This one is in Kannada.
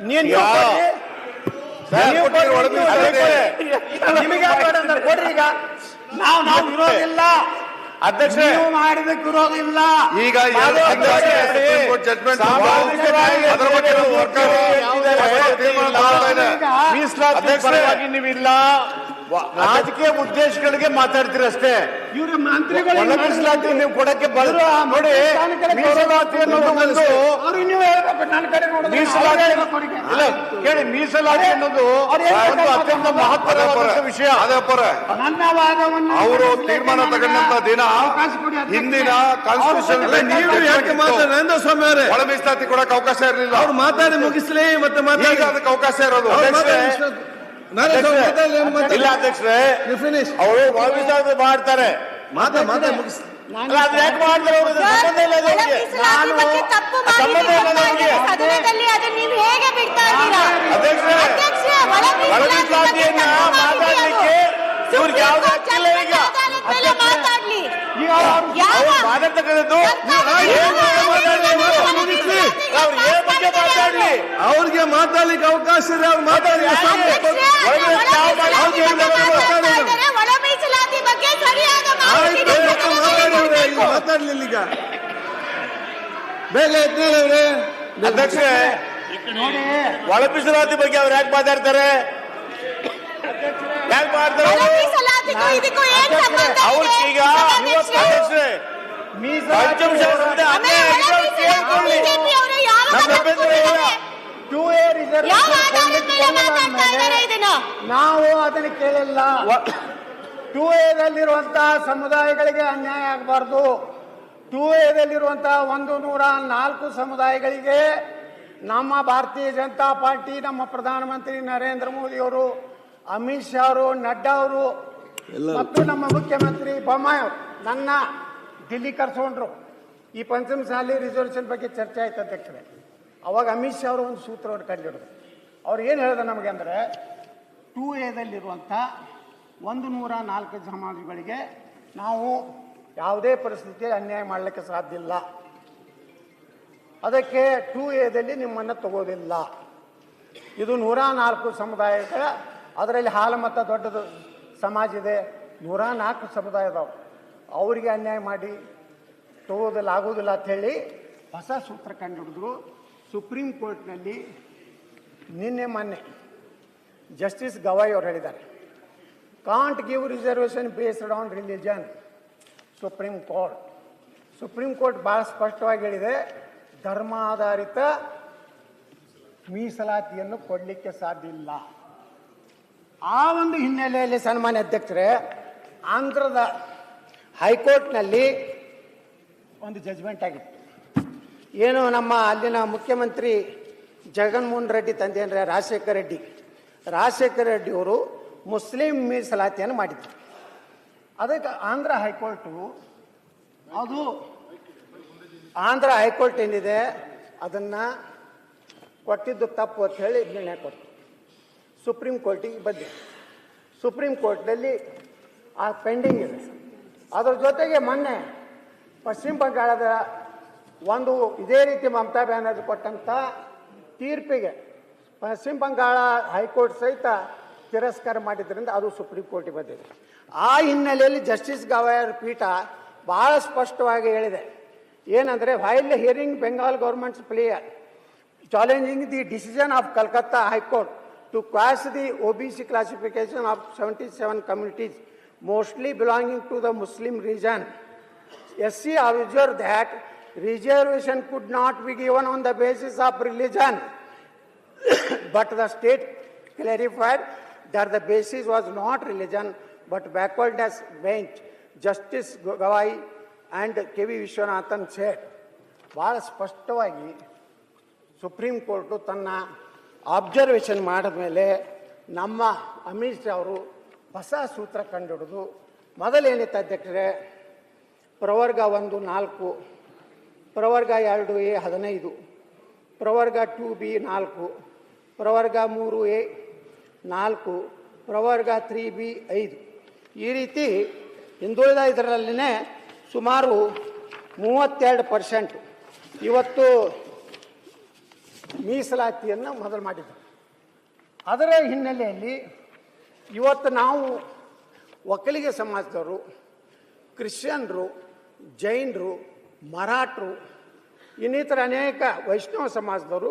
ನೀನ್. ಕೊಡ್ರಿ. ನೀವು ನೀವು ಈಗ ನಾವು ನಾವು ಇರೋದಿಲ್ಲ ಇಲ್ಲ ಅಧ್ಯಕ್ಷರೇ ನೀವು ಮಾಡಿದಕ್ಕೆ ಇರೋದಿಲ್ಲ ಇಲ್ಲ ಈಗ. ತೀರ್ಮಾನ ಮೀಸಲಾತಿ. ಪರವಾಗಿ ನೀವಿಲ್ಲ. ರಾಜಕೀಯ ಉದ್ದೇಶಗಳಿಗೆ ಮಾತಾಡ್ತೀರ ಅಷ್ಟೇ ಇವ್ರ ಮಂತ್ರಿಗಳು ನೀವು ಕೊಡಕ್ಕೆ ಬದ್ರು ನೋಡಿ ಮೀಸಲಾತಿ ಅನ್ನೋದು ಒಂದು ನೀವು ಹೇಳ್ಬೇಕು ನನ್ನ ಕಡೆ ನೋಡಿದ್ರೆ ಮೀಸಲಾತಿ ಇಲ್ಲ ಕೇಳಿ ಮೀಸಲಾತಿ ಅನ್ನೋದು ಒಂದು ಅತ್ಯಂತ ಮಹತ್ವದ ವಿಷಯ. ಅದೇ ಪರ. ನನ್ನ ವಾದವನ್ನು ಅವರು ತೀರ್ಮಾನ ತಗೊಂಡಂತ ದಿನ. ಹಿಂದಿನ ಕಾನ್ಸ್ಟಿಟ್ಯೂಷನ್ ನೀವು ಯಾಕೆ ಮಾತಾಡ ಸ್ವಾಮಿ ಅವರೇ. ಒಳ ಮೀಸಲಾತಿ ಕೊಡಕ್ಕೆ ಅವಕಾಶ ಇರಲಿಲ್ಲ. ಅವ್ರು ಮಾತಾಡಿ ಮುಗಿಸ್ಲಿ ಮತ್ತೆ ಮಾತಾಡಿ. ಅದಕ್ಕೆ ಅವಕಾಶ ಇರೋದು. ಇಲ್ಲ ಅಧ್ಯಕ್ಷರೇ ಅವರು ಒಳ ಮಾಡ್ತಾರೆ. ಮಾತಾ ಮಾತಾ ಮುಗಿಸ್ ಅಲ್ಲ ಅದು ಯಾಕೆ ಮಾಡ್ತಾರೆ ಅವ್ರಿಗೆ ಸಂಬಂಧ ಇಲ್ಲ ಅದು ಅವ್ರಿಗೆ. ಮೀಸಲಾತಿ ಬಗ್ಗೆ ತಪ್ಪು ಸಂಬಂಧ ಇಲ್ಲ ಮಾಹಿತಿ ನಮಗೆ. ಸದನದಲ್ಲಿ ಅದನ್ನ ನೀವು ಹೇಗೆ ಬಿಡ್ತಾ ಇದ್ದೀರಾ? ಅಧ್ಯಕ್ಷರೇ, ಅಧ್ಯಕ್ಷರೇ, ಒಳ ಒಳ ಮೀಸಲಾತಿ ಬಗ್ಗೆ ಮೀಸಲಾತಿಯನ್ನ ತಪ್ಪು ಮಾತಾಡ್ಲಿಕ್ಕೆ ಇವ್ರಿಗೆ ಯಾವ್ದು ಹಕ್ಕಿಲ್ಲ ಈಗ. ಮಾತಾಡ್ಲಿ. ಮಾತಾಡ್ತಕ್ಕಂಥದ್ದು ಏನ್ ಬಗ್ಗೆ ಮಾತಾಡ್ಲಿ ಇವ್ರು? ಅವ್ರು ಏನ್ ಬಗ್ಗೆ ಮಾತಾಡ್ಲಿ ಅವ್ರಿಗೆ ಮಾತಾಡ್ಲಿಕ್ಕೆ ಅವಕಾಶ ಇದೆ ಅವ್ರು ಮಾತಾಡಿ ಅಧ್ಯಕ್ಷರೇ, ಒಳ ಒಳ ಮೀಸಲಾತಿ ಮೀಸಲಾತಿ ಬಗ್ಗೆ ಬಗ್ಗೆ ಮಾತಾಡಿ. ಮಾತಾಡ್ತಾ ಇದ್ದಾರೆ. ಒಳ ಮೀಸಲಾತಿ ಬಗ್ಗೆ ಸರಿಯಾದ ಮಾಹಿತಿ ಆಯ್ತು ನಮ್ಮ ಮತ್ತೆ ಸದನದಲ್ಲಿ ಮಾತಾಡಿ ಅವ್ರೆ, ಈಗ ಕೊಡ್ಬೇಕು. ಮಾತಾಡ್ಲಿಲ್ಲ ಈಗ ಬೇಗ ಎದ್ದೇಳಿ ಅವ್ರೆ ಅಧ್ಯಕ್ಷರೇ ನೋಡಿ ಒಳ ಮೀಸಲಾತಿ ಬಗ್ಗೆ ಅವ್ರು ಯಾಕೆ ಮಾತಾಡ್ತಾರೆ ಯಾಕೆ ಮಾಡ್ತಾರೆ ಒಳ ಅವ್ರು? ಮೀಸಲಾತಿಗೂ ಇದಕ್ಕೂ ಏನ್ ಸಂಬಂಧ ಅವ್ರು ಇದೆ? ಈಗ ಸಭಾಧ್ಯಕ್ಷರೇ, ಅಧ್ಯಕ್ಷರೇ ಮೀಸಲಾತಿ ಪಂಚಮಶಾಸ್ತ್ರದ ಆಮೇಲೆ ಅನ್ಯಾಯ ಒಳ ಆಗಿದೆ, ಮೀಸಲಾತಿ ಕೇಳ್ಕೊಳ್ಳಿ. BJP ಅವರು ಯಾವಾಗ ನಮ್ಮ ತಪ್ಪು ಅಭ್ಯಂತರ ಇಲ್ಲ. ಮಾಡಿದ್ದಾರೆ? ಟೂ ಎ ಯಾವ ಆಧಾರದ ಮೇಲೆ ಮಾತಾಡ್ತಾ ಇದ್ದಾರೆ ಇದನ್ನ? ನಾವು ಅದನ್ನು ಕೇಳಿಲ್ಲ. ಟೂ ಎದಲ್ಲಿರುವಂತಹ ಸಮುದಾಯಗಳಿಗೆ ಅನ್ಯಾಯ ಆಗಬಾರ್ದು. ಟೂ ಎದಲ್ಲಿರುವಂತಹ ಒಂದು ನೂರ ನಾಲ್ಕು ಸಮುದಾಯಗಳಿಗೆ ನಮ್ಮ ಭಾರತೀಯ ಜನತಾ ಪಾರ್ಟಿ ನಮ್ಮ ಪ್ರಧಾನಮಂತ್ರಿ ನರೇಂದ್ರ ಮೋದಿ ಅವರು ಅಮಿತ್ ಶಾ ಅವರು ನಡ್ಡಾ ಅವರು ಮತ್ತು ನಮ್ಮ ಮುಖ್ಯಮಂತ್ರಿ ಬೊಮ್ಮಾಯಿ ಅವರು ನನ್ನ ದಿಲ್ಲಿ ಕರೆಸ್ಕೊಂಡ್ರು. ಈ ಪಂಚಮಸಾಲಿ ರಿಸರ್ವೇಷನ್ ಬಗ್ಗೆ ಚರ್ಚೆ ಆಯ್ತು ಅಧ್ಯಕ್ಷರೇ. ಅವಾಗ ಅಮಿತ್ ಶಾ ಅವರು ಒಂದು ಸೂತ್ರವನ್ನು ಕಂಡುಹಿಡಿದ್ರು ಅವ್ರು ಏನು ಹೇಳಿದ್ರು ನಮಗೆ ಅಂದರೆ ಟೂ ಎದಲ್ಲಿರುವಂಥ ಒಂದು ನೂರ ನಾಲ್ಕು ಸಮಾಜಗಳಿಗೆ ನಾವು ಯಾವುದೇ ಪರಿಸ್ಥಿತಿಯಲ್ಲಿ ಅನ್ಯಾಯ ಮಾಡಲಿಕ್ಕೆ ಸಾಧ್ಯ ಇಲ್ಲ. ಅದಕ್ಕೆ ಟೂ ಎದಲ್ಲಿ ನಿಮ್ಮನ್ನು ತಗೋದಿಲ್ಲ. ಇದು ನೂರ ನಾಲ್ಕು ಸಮುದಾಯಗಳ, ಅದರಲ್ಲಿ ಹಾಲು ಮತ್ತು ದೊಡ್ಡದು ಸಮಾಜ ಇದೆ. ನೂರ ನಾಲ್ಕು ಸಮುದಾಯ ಅದಾವೆ. ಅವರಿಗೆ ಅನ್ಯಾಯ ಮಾಡಿ ತಗೋದಿಲ್ಲ, ಆಗೋದಿಲ್ಲ ಅಂಥೇಳಿ ಹೊಸ ಸೂತ್ರ ಕಂಡುಹಿಡಿದ್ರು. ಸುಪ್ರೀಂ ಕೋರ್ಟ್ನಲ್ಲಿ ನಿನ್ನೆ ಮೊನ್ನೆ ಜಸ್ಟಿಸ್ ಗವಾಯ್ ಅವರು ಹೇಳಿದ್ದಾರೆ. Can't give reservation based on religion Supreme Court Supreme Court ಭಾಳ ಸ್ಪಷ್ಟವಾಗಿ ಹೇಳಿದೆ, ಧರ್ಮಾಧಾರಿತ ಮೀಸಲಾತಿಯನ್ನು ಕೊಡಲಿಕ್ಕೆ ಸಾಧ್ಯ ಇಲ್ಲ. ಆ ಒಂದು ಹಿನ್ನೆಲೆಯಲ್ಲಿ ಸನ್ಮಾನ್ಯ ಅಧ್ಯಕ್ಷರೇ, ಆಂಧ್ರದ ಹೈಕೋರ್ಟ್ನಲ್ಲಿ ಒಂದು ಜಜ್ಮೆಂಟ್ ಆಗಿತ್ತು ಏನು ನಮ್ಮ ಅಲ್ಲಿನ ಮುಖ್ಯಮಂತ್ರಿ ಜಗನ್ಮೋಹನ್ ರೆಡ್ಡಿ ತಂದೆ ಅಂದರೆ ರಾಜಶೇಖರ ರೆಡ್ಡಿ. ರಾಜಶೇಖರ ರೆಡ್ಡಿ ಅವರು ಮುಸ್ಲಿಂ ಮೀಸಲಾತಿಯನ್ನು ಮಾಡಿದ್ರು. ಅದಕ್ಕೆ ಆಂಧ್ರ ಹೈಕೋರ್ಟು ಅದು ಆಂಧ್ರ ಹೈಕೋರ್ಟ್ ಏನಿದೆ ಅದನ್ನು ಕೊಟ್ಟಿದ್ದು ತಪ್ಪು ಅಂತ ಹೇಳಿ ನಿರ್ಣಯ ಕೊಟ್ಟು ಸುಪ್ರೀಂ ಕೋರ್ಟಿಗೆ ಬಂದೆ ಸುಪ್ರೀಂ ಕೋರ್ಟ್ನಲ್ಲಿ ಆ ಪೆಂಡಿಂಗ್ ಇದೆ. ಅದರ ಜೊತೆಗೆ ಮೊನ್ನೆ ಪಶ್ಚಿಮ ಬಂಗಾಳದ ಒಂದು ಇದೇ ರೀತಿ ಮಮತಾ ಬ್ಯಾನರ್ಜಿ ಕೊಟ್ಟಂಥ ತೀರ್ಪಿಗೆ ಪಶ್ಚಿಮ ಬಂಗಾಳ ಹೈಕೋರ್ಟ್ ಸಹಿತ ತಿರಸ್ಕಾರ ಮಾಡಿದ್ದರಿಂದ ಅದು ಸುಪ್ರೀಂ ಕೋರ್ಟಿಗೆ ಬಂದಿದೆ. ಆ ಹಿನ್ನೆಲೆಯಲ್ಲಿ ಜಸ್ಟಿಸ್ ಗವಾಯರ್ ಪೀಠ ಭಾಳ ಸ್ಪಷ್ಟವಾಗಿ ಹೇಳಿದೆ. ಏನಂದರೆ while hearing Bengal government's plea challenging the decision of Calcutta High Court to quash the O B C classification of seventy seven communities mostly belonging to the Muslim religion S C observe that reservation could not be given on the basis of religion, but the state clarified that the basis was not religion but backwardness bench. Justice Gawai and K.V. Vishwanathan said, ಭಾಳ ಸ್ಪಷ್ಟವಾಗಿ ಸುಪ್ರೀಂ ಕೋರ್ಟು ತನ್ನ ಅಬ್ಸರ್ವೇಷನ್ ಮಾಡಿದ ಮೇಲೆ ನಮ್ಮ ಅಮಿತ್ ಅವರು ಹೊಸ ಸೂತ್ರ ಕಂಡುಹಿಡಿದು ಮೊದಲೇನಿತ್ತು ಅಧ್ಯಕ್ಷರೇ ಪ್ರವರ್ಗ ಒಂದು ನಾಲ್ಕು ಪ್ರವರ್ಗ ಎರಡು ಎ ಹದಿನೈದು, ಪ್ರವರ್ಗ ಟು ಬಿ ನಾಲ್ಕು, ಪ್ರವರ್ಗ ಮೂರು ಎ ನಾಲ್ಕು, ಪ್ರವರ್ಗ ತ್ರೀ ಬಿ ಐದು. ಈ ರೀತಿ ಹಿಂದುಳಿದ ಇದರಲ್ಲಿನೇ ಸುಮಾರು ಮೂವತ್ತೆರಡು ಪರ್ಸೆಂಟ್ ಇವತ್ತು ಮೀಸಲಾತಿಯನ್ನು ಮೊದಲು ಮಾಡಿದ್ದರು ಅದರ ಹಿನ್ನೆಲೆಯಲ್ಲಿ ಇವತ್ತು ನಾವು ಒಕ್ಕಲಿಗ ಸಮಾಜದವರು, ಕ್ರಿಶ್ಚಿಯನ್ರು, ಜೈನರು ಮರಾಠರು ಇನ್ನಿತರ ಅನೇಕ ವೈಷ್ಣವ ಸಮಾಜದವರು